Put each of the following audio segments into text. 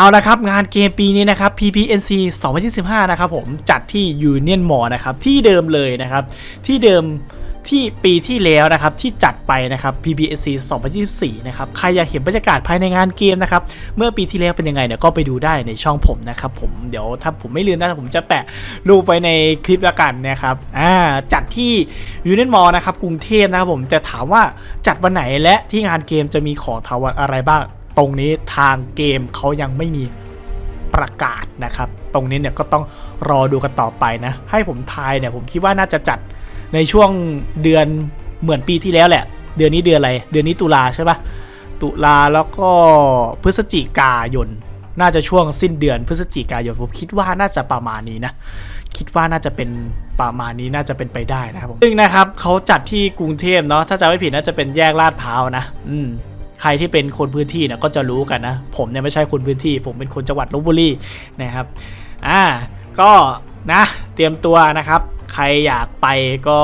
เอาละครับงานเกมปีนี้นะครับ PPNC 2025 นะครับผมจัดที่ Union Mall นะครับที่เดิมเลยนะครับ ที่เดิมที่ปีที่แล้วนะครับที่จัดไปนะครับ PPNC 2024 นะครับใครอยากเห็นบรรยากาศภายในงานเกมนะครับเมื่อปีที่แล้วเป็นยังไงเนี่ยก็ไปดูได้ในช่องผมนะครับผมเดี๋ยวถ้าผมไม่ลืมนะผมจะแปะรูปไว้ในคลิปละกันนะครับอ่าจัดที่ Union Mall นะครับกรุงเทพนะครับผมแต่ถามว่าจัดวันไหนและที่งานเกมจะมีของถาวรอะไรบ้าง ตรงนี้ทางเกมเขายังไม่มีประกาศนะครับ ตรงนี้เนี่ยก็ต้องรอดูกันต่อไปนะ ให้ผมทายเนี่ยผมคิดว่าน่าจะจัดในช่วงเดือนเหมือนปีที่แล้วแหละ เดือนนี้เดือนอะไร เดือนนี้ตุลาใช่ปะตุลาแล้วก็พฤศจิกายน น่าจะช่วงสิ้นเดือนพฤศจิกายน ผมคิดว่าน่าจะประมาณนี้นะ คิดว่าน่าจะเป็นประมาณนี้น่าจะเป็นไปได้นะครับผมซึ่งนะครับเขาจัดที่กรุงเทพเนาะ ถ้าจำไม่ผิดน่าจะเป็นแยกลาดพร้าวนะ อืม ใครที่เป็นคนพื้นที่นี่ยก็จะรู้กันนะ ผมเนี่ยไม่ใช่คนพื้นที่ ผมเป็นคนจังหวัดลบบุรีนะครับอ่าก็นะเตรียมตัวนะครับ ใครอยากไปก็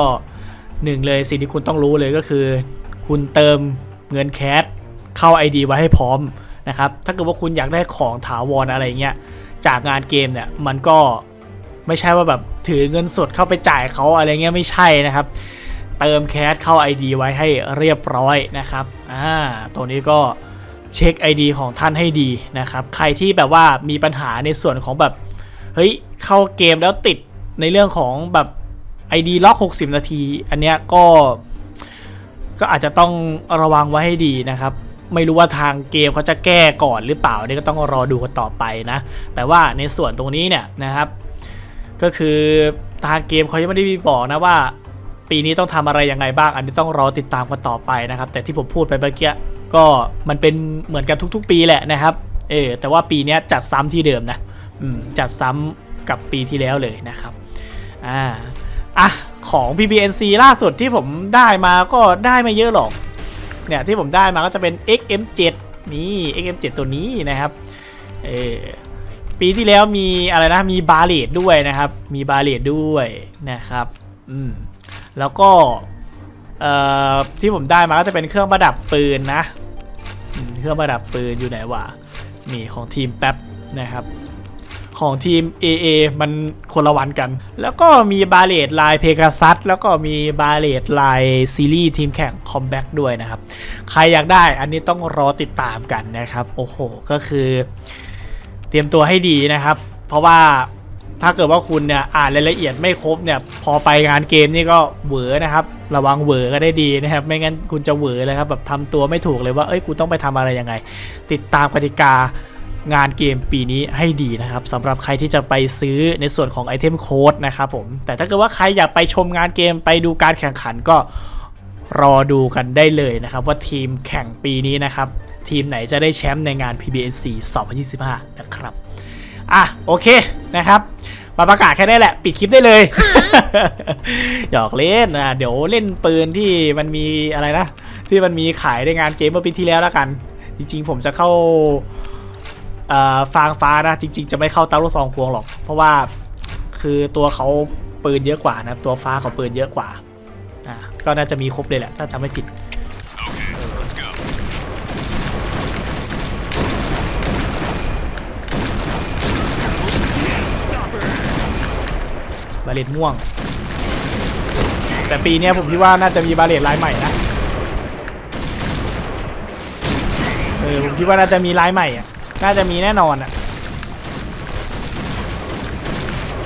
หนึ่งเลยสิ่งที่คุณต้องรู้เลยก็คือ คุณเติมเงินแคสเข้า ID ไว้ให้พร้อมนะครับถ้าเกิดว่าคุณอยากได้ของถาวรอะไรเงี้ยจากงานเกมเนี่ยมันก็ไม่ใช่ว่าแบบถือเงินสดเข้าไปจ่ายเขาอะไรเงี้ยไม่ใช่นะครับ เติมแคสเข้า ID ไว้ให้เรียบร้อยนะครับอ่าตัวนี้ก็เช็ค ID ของท่านให้ดีนะครับ ใครที่แบบว่ามีปัญหาในส่วนของแบบ เฮ้ย เข้าเกมแล้วติดในเรื่องของแบบ ID ล็อก 60 นาที อันเนี้ยก็ ก็อาจจะต้องระวังไว้ให้ดีนะครับ ไม่รู้ว่าทางเกมเขาจะแก้ก่อนหรือเปล่านี่ก็ต้องรอดูกันต่อไปนะ แต่ว่าในส่วนตรงนี้เนี่ยนะครับ ก็คือทางเกมเขายังไม่ได้มีบอกนะว่า ปีนี้ต้องทำอะไรยังไงบ้าง อันนี้ต้องรอติดตามกันต่อไปนะครับ แต่ที่ผมพูดไปเมื่อกี้ก็มันเป็นเหมือนกันทุก ๆ ปีแหละนะครับ เออแต่ว่าปีนี้จัดซ้ำที่เดิมนะจัดซ้ำกับปีที่แล้วเลยนะครับอ่าอะของ PPNC ล่าสุดที่ผมได้มาก็ได้ไม่เยอะหรอก เนี่ยที่ผมได้มาก็จะเป็น XM7 นี่ XM7 ตัวนี้นะครับ เออปีที่แล้วมีอะไรนะ มีบาเลดด้วยนะครับ มีบาเลดด้วยนะครับ อืม แล้วก็ที่ผมได้มาก็จะเป็นเครื่องประดับปืนนะ เครื่องประดับปืนอยู่ไหนวะนี่ของทีมแป๊บนะครับ ของทีม AA มันคนละวันกัน แล้วก็มีบาเลดลายเพกาซัสแล้วก็มีบาเลดลายซีรีส์ทีมแข่งคอมแบ็กด้วยนะครับ ใครอยากได้อันนี้ต้องรอติดตามกันนะครับ โอ้โห ก็คือ เตรียมตัวให้ดีนะครับ เพราะว่า ถ้าเกิดว่าคุณเนี่ยอ่านรายละเอียดไม่ครบเนี่ยพอไปงานเกมนี่ก็เหวอนะครับ ระวังเหวอก็ได้ดีนะครับ ไม่งั้นคุณจะเหวอเลยครับแบบทำตัวไม่ถูกเลยว่าเอ้ยกูต้องไปทำอะไรยังไง ติดตามกติกางานเกมปีนี้ให้ดีนะครับสำหรับใครที่จะไปซื้อในส่วนของไอเทมโค้ดนะครับผม แต่ถ้าเกิดว่าใครอยากไปชมงานเกมไปดูการแข่งขันก็รอดูกันได้เลยนะครับ ว่าทีมแข่งปีนี้นะครับ ทีมไหนจะได้แชมป์ในงาน PBNC 2025 นะครับ อะ โอเคนะครับ มาประกาศแค่นี้แหละ ปิดคลิปได้เลย หยอกเล่นนะเดี๋ยวเล่นปืนที่มันมีอะไรนะ ที่มันมีขายในงานเกมเมื่อปีที่แล้วแล้วกัน จริงๆ ผมจะเข้าเอ่อฟางฟ้านะ จริง ๆ จะไม่เข้าเตาลูกซองพวงหรอก เพราะว่าคือตัวเขาปืนเยอะกว่านะครับตัวฟ้าเขาปืนเยอะกว่า อ่าก็น่าจะมีครบเลยแหละ ถ้าจำไม่ผิด บา เลตม่วง แต่ปีนี้ผมคิดว่าน่าจะมีบาเลตลายใหม่นะเออผมคิดว่าน่าจะมีลายใหม่อะน่าจะมีแน่นอนอะ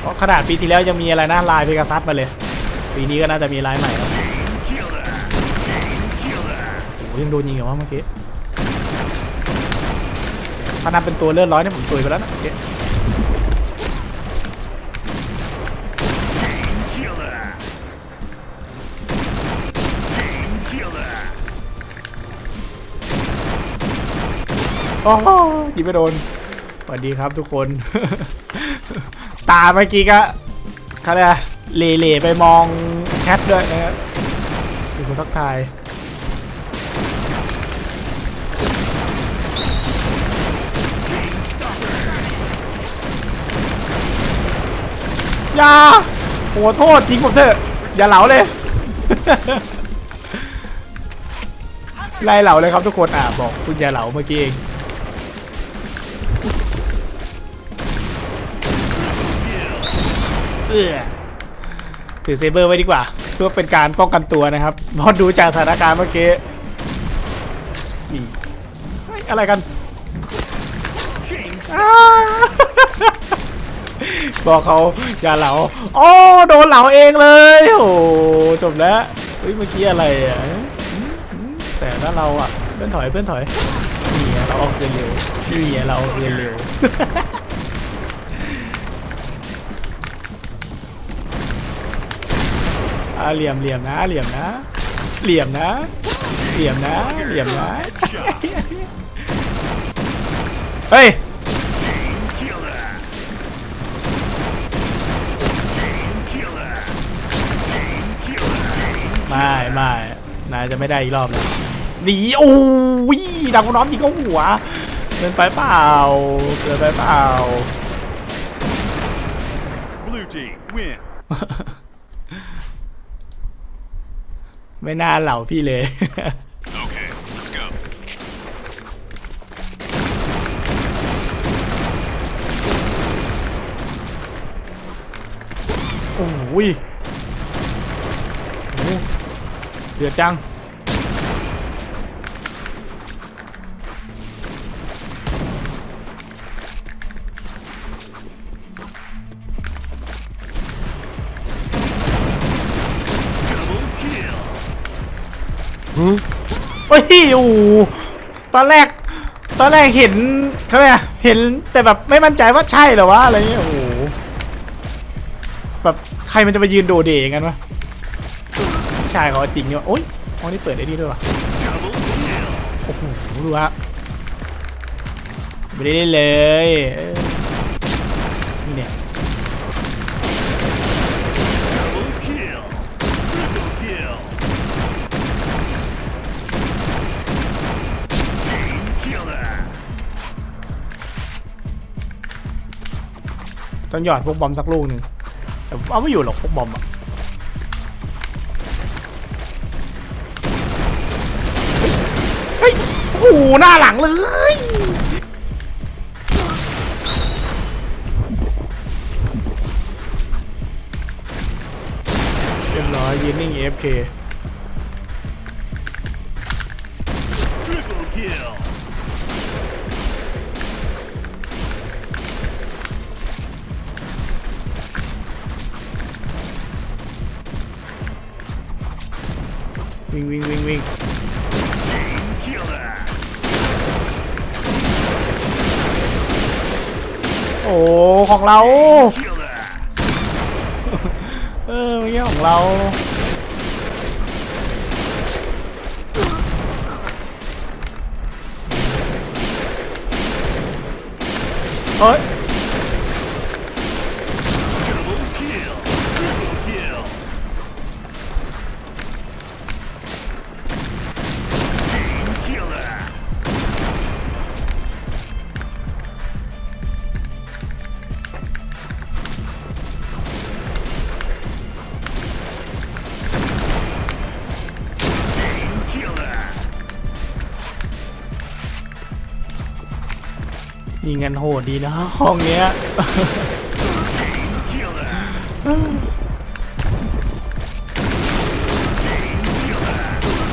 เพราะขนาดปีที่แล้วยังมีอะไรนะลายเพกาซัสมาเลย ปีนี้ก็น่าจะมีลายใหม่แล้วโอ้ยังโดนยิงอยู่วะเมื่อกี้ถ้านับเป็นตัวเลือดร้อยเนี่ยผมตุยไปแล้วนะเมื่อกี้ โอ้โหยิงไม่โดนสวัสดีครับทุกคน ตาเมื่อกี้ก็เขาเรียกอะเล่เหล่ๆไปมองแชทด้วยนะครับดูคนทักทายอย่าโอ้โทษจริงผมเถอะ อย่าเหลาเลย ไล่เหลาเลยครับทุกคน อะบอกคุณอย่าเหลาเมื่อกี้เอง เออถือเซเบอร์ไว้ดีกว่า เพื่อเป็นการป้องกันตัวนะครับเพราะดูจากสถานการณ์เมื่อกี้นี่เฮ้ยอะไรกันอ้าบอกเขาอย่าเหลาโอ้โดนเหลาเองเลย โอ้จบแล้วเฮ้ยเมื่อกี้อะไรอะอืมอืมแสบนะเราอะเพื่อนถอยเพื่อนถอยนี่ไงเราออกเกินเร็วนี่ไงเราออกเกินเร็ว อ่าเหลี่ยมเหลี่ยมนะเหลี่ยมนะ เหลี่ยมนะ เหลี่ยมนะ เหลี่ยมนะ เฮ้ย Killer. Chain killer. Chain killer. ไม่ไม่นายจะไม่ได้อีกรอบแล้วหนีโอ้ยดังน้อมยิงเข้าหัวเกินไปเปล่าเกินไปเปล่า Blue team win. ไม่น่าเหล่าพี่เลย Okay, let's go. โอ้ยโอ้โหเดือดจัง เฮ้ยโอ้โหตอนแรก ตอนแรกเห็นเขาไงเห็นแต่แบบไม่มั่นใจว่าใช่หรอวะอะไรเงี้ยโอ้โหแบบใครมันจะมายืนโดดเดอย่างนั้นวะใช่เขาจริงเนี่ยโอ๊ยห้องนี้เปิดได้ดีด้วยวะโอ้โหดูฮะไม่ได้เลยนี่เนี่ย ต้องหยอดพวกบอมสักลูกหนึ่งแต่เอาไม่อยู่หรอกพวกบอมอะเฮ้ยโอ้โหหน้าหลังเลยเรียบร้อยยืนนิ่ง AFK วิ่งวิ่งวิ่งวิ่งโอ้ของเรา เออไม่ใช่ของเราเฮ้ย ยิงกันโหดดีนะห้องเนี้ย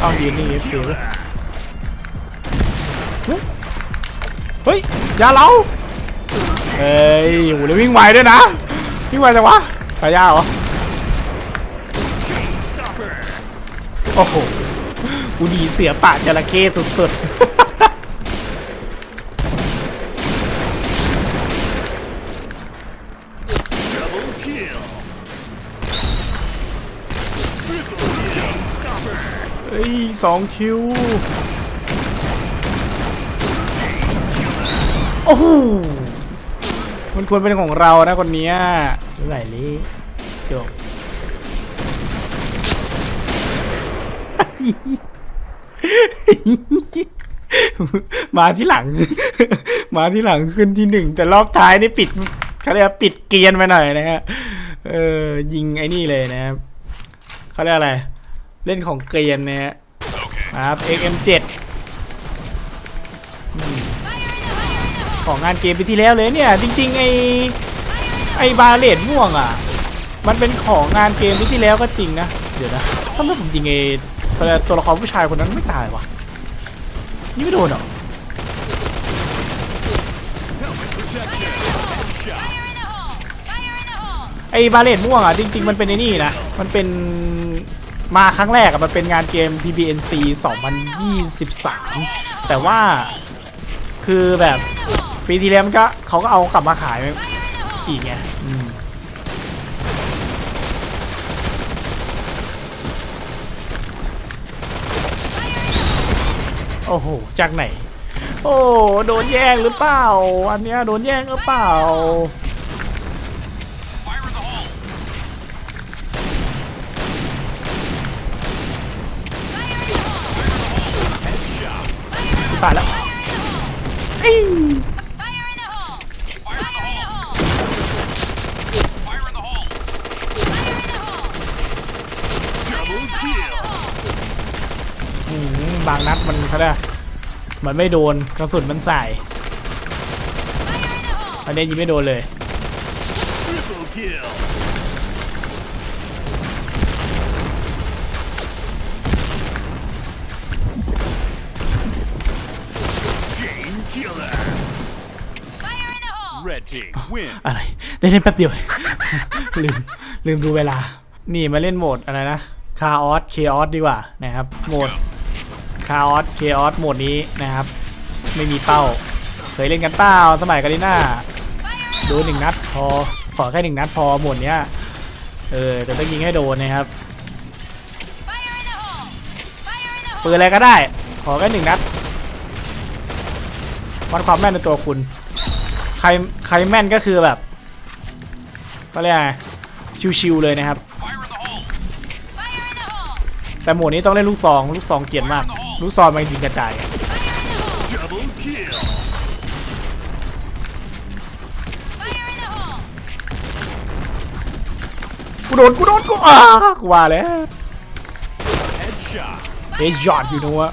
เอายืนนี่เฟิเฮ้ยอย่าเราเฮ้ยโหแล้ววิ่งไวด้วยนะวิ่งไวจังวะไปยาเหรอโอ้โหกูดีเสือป่าจระเข้สุดๆ สองคิว โอ้โหมันควรเป็นของเรานะคนเนี้ยไม่ไหวเลยจบมาที่หลัง มาที่หลังขึ้นที่หนึ่ง แต่รอบท้ายนี่ปิดเขาเรียกว่าปิดเกรียนไปหน่อยนะฮะเออยิงไอ้นี่เลยนะครับเขาเรียกอะไร เล่นของเกรียนนะฮะ ครับ XM7 ของงานเกมไปที่แล้วเลยเนี่ย จริงๆไอไอบาเลตม่วงอะ มันเป็นของงานเกมที่ที่แล้วก็จริงนะ เดี๋ยวนะถ้าไม่ผมจริงไอตัวละครผู้ชายคนนั้นไม่ตายวะนี่ไม่โดนหรอไอ้บาเลตม่วงอะจริง ๆ มันเป็นไอ้นี่นะ มันเป็น มาครั้งแรกมันเป็นงานเกม PBNC 2023 แต่ว่าคือแบบปีที่แล้วมันก็เขาก็เอากลับมาขายอีกไงอืมโอ้โห จากไหน โอ้ โดนแย่งหรือเปล่า อันเนี้ยโดนแย่งหรือเปล่า ผ่านแล้วเอ้ย Double kill. อืมบางนัดมันเขาได้มันไม่โดนกระสุนมันใส่อันนี้ยิงไม่โดนเลย อะไรได้เล่นแป๊บเดียว ลืม ลืมดูเวลา นี่มาเล่นโหมดอะไรนะคาออสเคออสดีกว่านะครับ โหมดคาออสเคออสโหมดนี้นะครับ ไม่มีเป้า เคยเล่นกันเป้าสมัยกันดีน่าโดนหนึ่งนัดพอ ขอแค่หนึ่งนัดพอโหมดเนี้ย เออแต่ต้องยิงให้โดนนะครับปืนอะไรก็ได้ ขอแค่หนึ่งนัดวัดความแม่นในตัวคุณ ใครใครแม่นก็คือแบบก็เรียกไงชิวๆเลยนะครับ แต่หมวดนี้ต้องเล่นลูกซองลูกซองเกลียดมาก ลูกซองมันยิงกระจายกูโดนกูโดนกูอ่ากูว่าแล้วเฮ้ยยอดอยู่นะวะ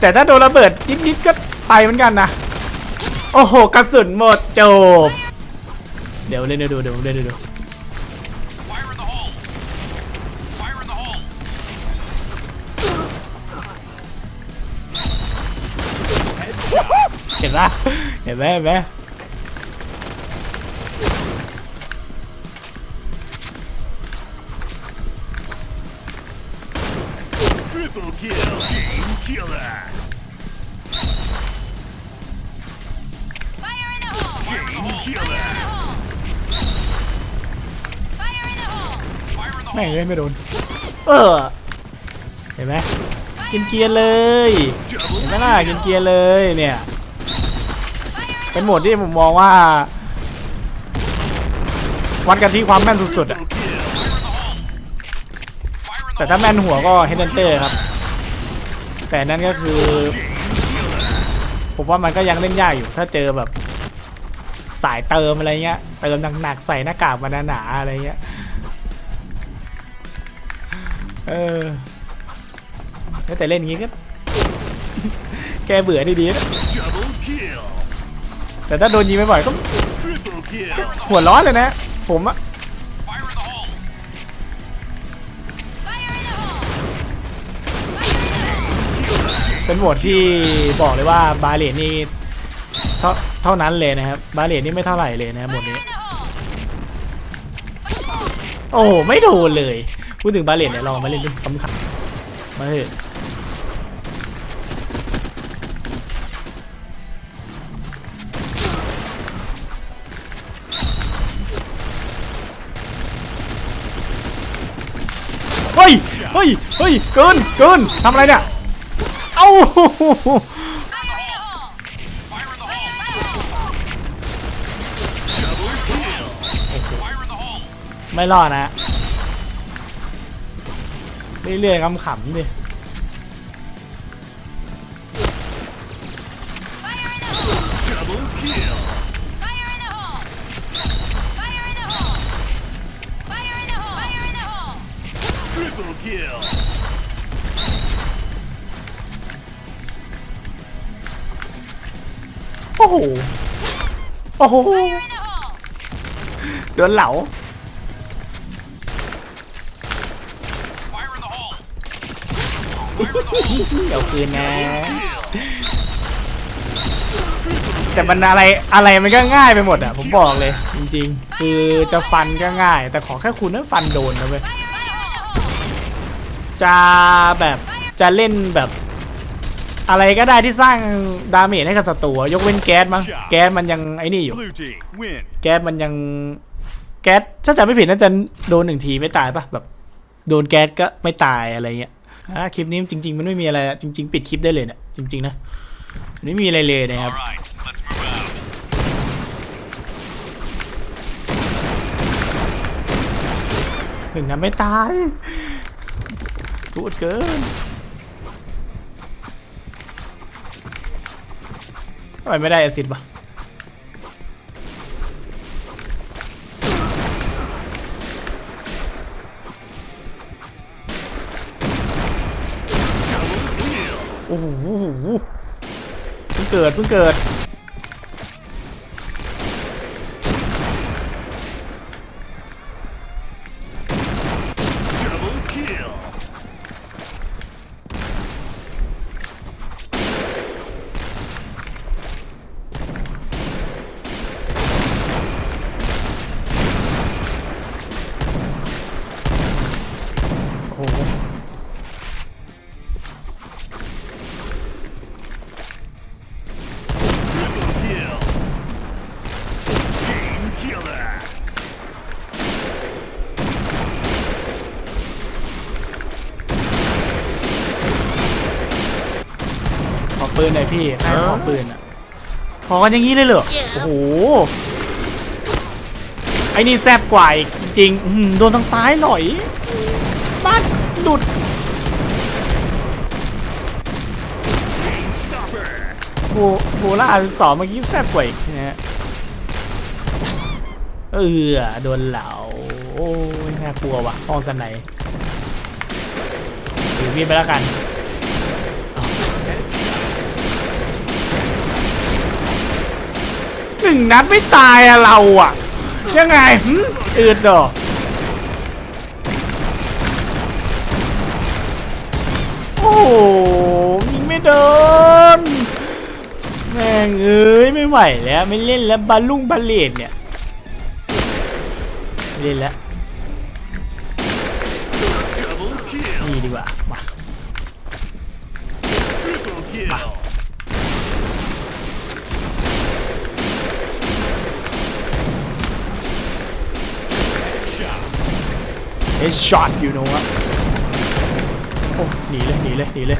แต่ถ้าโดนระเบิดนิดๆก็ไปเหมือนกันนะ โอ้โห กระสุนหมดจบ เดี๋ยวเล่นดูเดี๋ยวเล่นดูเห็นปะเห็นไหมเห็นไหม แม่งเล่นไม่โดน เออ เห็นไหมกินเกียร์เลย เห็นไหมล่ะกินเกียร์เลยเนี่ย เป็นโหมดที่ผมมองว่า วัดกันที่ความแม่นสุดๆอะแต่ถ้าแม่นหัวก็เฮดเดนเตอร์ครับ แต่นั่นก็คือ ผมว่ามันก็ยังเล่นยากอยู่ถ้าเจอแบบ สายเติมอะไรเงี้ย เติมหนักๆใส่หน้ากากมาหนาๆอะไรเงี้ย เออแต่เล่นงี้ก็ แกเบื่อดีๆนะแต่ถ้าโดนยิงบ่อยก็หัวร้อนเลยนะ ผมอะเป็นโหมดที่บอกเลยว่าบาเลนนี่ ท่าเท่านั้นเลยนะครับบาเลนนี่ไม่เท่าไหร่เลยนะครับหมดนี้ โอ้โหไม่โดนเลย พูดถึงบาเลนเนี่ยลองมาเล่นดูคำขับมาเถอะเฮ้ย เฮ้ย เฮ้ย เกิน เกินทำอะไรเนี่ย เอ้า ไม่รอดนะ เรื่อยๆคำขำดิ Double kill. Fire in the hole. Fire in the hole. Fire in the hole. Fire in the hole. Triple kill. โอ้โห โอ้โห โดนเหลา เดี๋ยวคืนนะ แต่มันอะไรอะไรมันก็ง่ายไปหมดอะ ผมบอกเลย จริงๆ คือจะฟันก็ง่าย แต่ขอแค่คุณนั้นฟันโดนนะเว้ยจะแบบจะเล่นแบบ อะไรก็ได้ที่สร้างดาเมจให้กับศัตรูอะยกเว้นแก๊สมั้งแก๊สมันยังไอ้นี่อยู่ Blue team, win. แก๊สมันยังแก๊สถ้าจำไม่ผิดน่าจะโดนหนึ่งทีไม่ตายปะแบบ โดนแก๊สก็ไม่ตายอะไรเงี้ย อะคลิปนี้จริง ๆ มันไม่มีอะไรอะจริง ๆ ปิดคลิปได้เลยเนี่ยจริง ๆ นะไม่มีอะไรเลยนะครับหนึ่งนั้นไม่ตายพูดเกินทำไมไม่ได้อซิดปะ โอ้โหเพิ่งเกิดเพิ่งเกิด อปืนหน่อยพี่ให้ขอปืนอะขอกันอย่างนี้เลยเหรอโอ้โหไอ้นี่แซบกว่าอีกจริงๆอื้อหือโดนทางซ้ายหน่อยบ้านดุด Chain stopper. โบโบล่าสองเมื่อกี้แซบกว่าอีกนะฮะเออโดนเหลาโอ้ยน่ากลัวว่ะห้องสันไหนถือมีดไปแล้วกัน หนึ่งนัดไม่ตายอะเราอะยังไงอืดดอโอ้ยิงไม่โดนแม่งเอ้ยไม่ไหวแล้วไม่เล่นแล้วบาลุ่งบาเลนเนี่ยเล่นแล้ว Double kill. นี่ดีกว่ามา Triple kill. เอช็อตอยู่โน้ะโอ้หนีเลยหนีเลยหนีเลย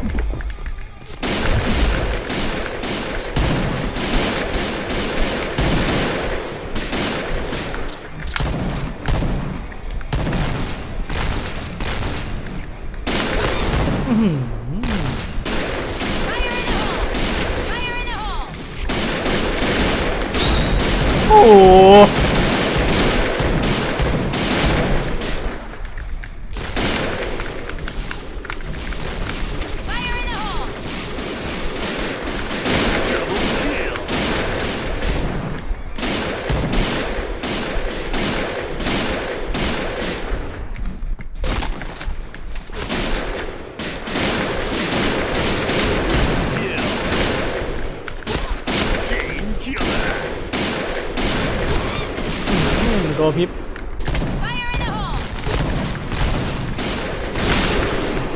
ตัวพิบ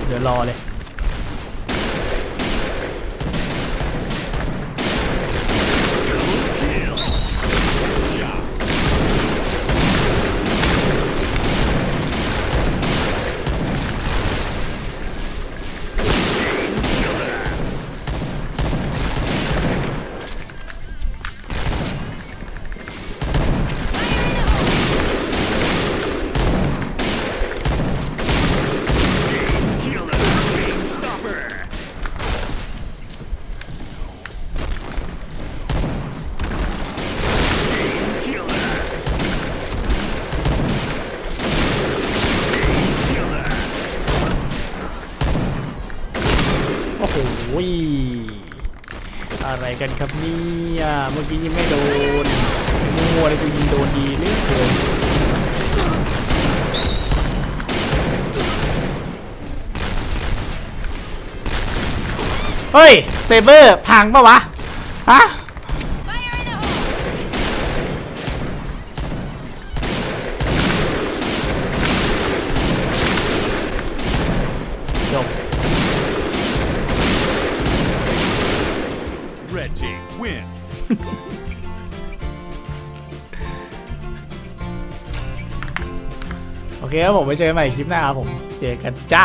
เดี๋ยวรอเลย เฮ้ยเซเบอร์พังปะวะฮะ Fire in the hole! จบ Red team win. โอเคครับผมไว้เจอกันใหม่คลิปหน้าครับผมเจอกันจ้า